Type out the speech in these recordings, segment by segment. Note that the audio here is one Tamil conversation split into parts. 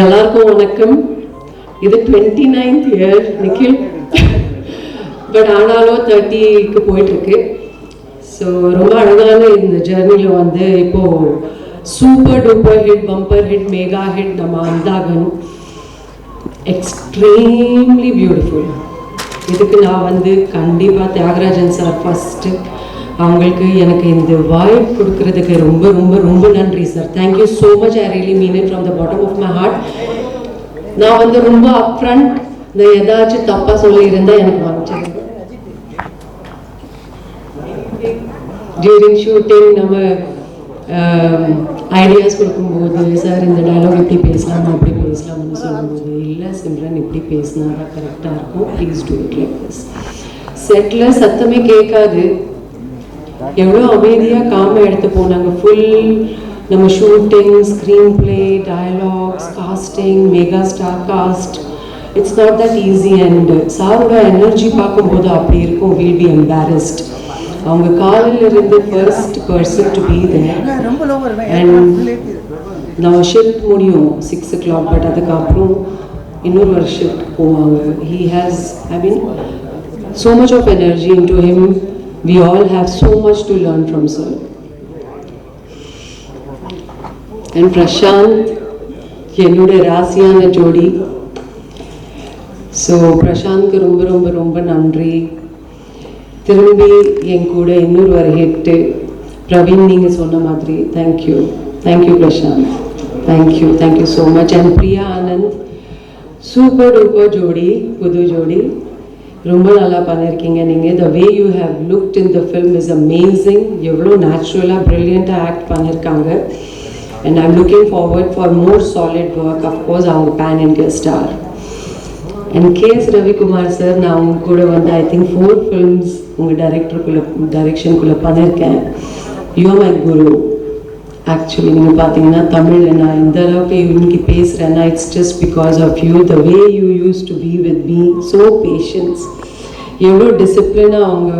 எல்லாருக்கும் வணக்கம். இது twenty ninth year Nikhil. But ஆனாலும் தேர்ட்டிக்கு போயிட்டுருக்கு. ஸோ ரொம்ப அழகான இந்த ஜேர்னியில் வந்து இப்போது super duper hit bumper hit mega hit நம்ம அந்தாகன். எக்ஸ்ட்ரீம்லி பியூட்டிஃபுல் இதுக்கு நான் வந்து கண்டிப்பாக தியாகராஜன் சார் ஃபஸ்ட்டு அவங்களுக்கு எனக்கு இந்த வாய்ப்பு கொடுக்கறதுக்கு ரொம்ப ரொம்ப ரொம்ப நன்றி sir thank you so much I really mean it from the bottom of my heart நான் வந்து ரொம்ப அப்ரண்ட் இந்த ஏதாச்சும் தப்பாக சொல்லியிருந்தா எனக்கு மன்னிச்சிருங்க டியூரிங் ஷூட்டிங் நம்ம ஐடியாஸ் கொடுக்கும்போது சார் இந்த டைலாக் இப்படி பேசலாம் அப்படி பேசலாம்னு சொல்லும்போது இல்லை சிம்ரன் இப்படி பேசினா தான் கரெக்டாக இருக்கும். Please do it like this settle சத்தமே கேட்காது. எவ்வளோ அமைதியாக காம எடுத்து போனாங்க ஃபுல் நம்ம shooting screen play dialogues casting mega star cast it's not that easy and சாரோட எனர்ஜி பார்க்கும்போது அப்படி இருக்கும் வில் பி எம்பாரஸ்ட் அவங்க காலையில இருந்து first person to be there ரொம்ப லோ வருவேன் அண்ட் நம்ம ஷிஃப்ட் முடியும் சிக்ஸ் ஓ கிளாக் பட் அதுக்கப்புறம் இன்னொரு ஒரு ஷிஃப்ட் போவாங்க he has I mean so much of energy in to him we all have so much to learn from sir and Prashanth என்னுடைய ராசியான ஜோடி ஸோ பிரசாந்த்க்கு ரொம்ப ரொம்ப ரொம்ப நன்றி திரும்பி என் கூட இன்னொரு ஒரு ஹிட்டு பிரவீன் நீங்கள் சொன்ன மாதிரி thank you thank you Prashanth thank you thank you so much and Priya Anand super duper ஜோடி புது ஜோடி ரொம்ப நல்லா பண்ணியிருக்கீங்க. நீங்கள் the way you have looked in the film is amazing எவ்வளோ நேச்சுரலாக ப்ரில்லியண்ட்டாக ஆக்ட் பண்ணியிருக்காங்க. And I'm looking forward for more solid work of course அவங்க pan India star and KS Ravikumar sir நான் உங்க கூட வந்து ஐ திங்க் ஃபோர் ஃபிலிம்ஸ் உங்கள் டைரக்டருக்குள்ளே டைரெக்ஷனுக்குள்ளே பண்ணியிருக்கேன். யூ மை குரு ஆக்சுவலி நீங்கள் பார்த்தீங்கன்னா தமிழில் நான் இந்த அளவுக்கு இன்னைக்கு பேசுகிறேன்னா it's just because of you the way you use to be with me so patience எவ்வளோ டிசிப்ளினாக அவங்க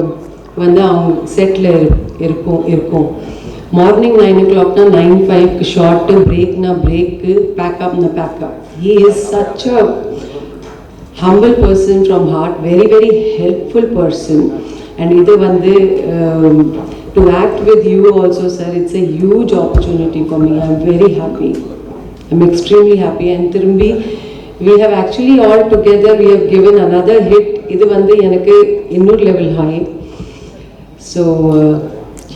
வந்து அவங்க செட்டில் இருக்கும் இருக்கும். மார்னிங் நைன் ஓ கிளாக்னா நைன் ஃபைவ்க்கு ஷார்ட்டு பிரேக்னா break பேக்கப்னா pack up he is such a humble person from heart very very helpful person and இது வந்து um, to act with you also sir it's a huge opportunity for me i'm very happy i'm extremely happy and திரும்பி we have actually all together we have given another hit இது வந்து எனக்கு இன்னொரு லெவல் ஹை ஸோ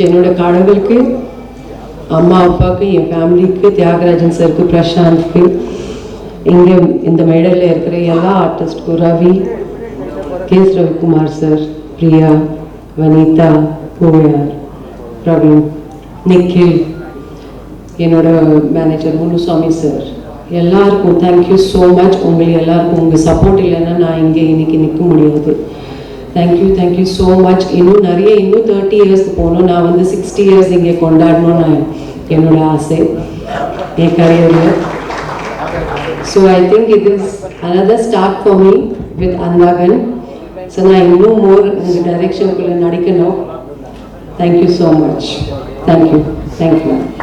என்னோட கடவுளுக்கு அம்மா அப்பாவுக்கு என் ஃபேமிலிக்கு தியாகராஜன் சருக்கு பிரசாந்த்க்கு இங்கே இந்த மேடையில் இருக்கிற எல்லா ஆர்டிஸ்ட்க்கும் ரவி கேஸ் ரவிக்குமார் சார் பிரியா வனிதா பூவையார் பிரவீன் நிக்கில் என்னோட மேனேஜர் முனுசாமி சார் எல்லாருக்கும் தேங்க்யூ ஸோ மச் உங்களுக்கு எல்லாருக்கும் உங்கள் சப்போர்ட் இல்லைன்னா நான் இங்கே இன்னைக்கு நிற்க முடியாது. தேங்க்யூ தேங்க்யூ ஸோ மச் இன்னும் நிறைய இன்னும் தேர்ட்டி இயர்ஸ்க்கு போகணும். நான் வந்து சிக்ஸ்டி இயர்ஸ் இங்கே கொண்டாடணும்னு நான் என்னோட ஆசை. என் கரியரில் So I think it is another start for me with Andagan. So now I know more in the direction of Nadikanov. Thank you so much. Thank you. Thank you.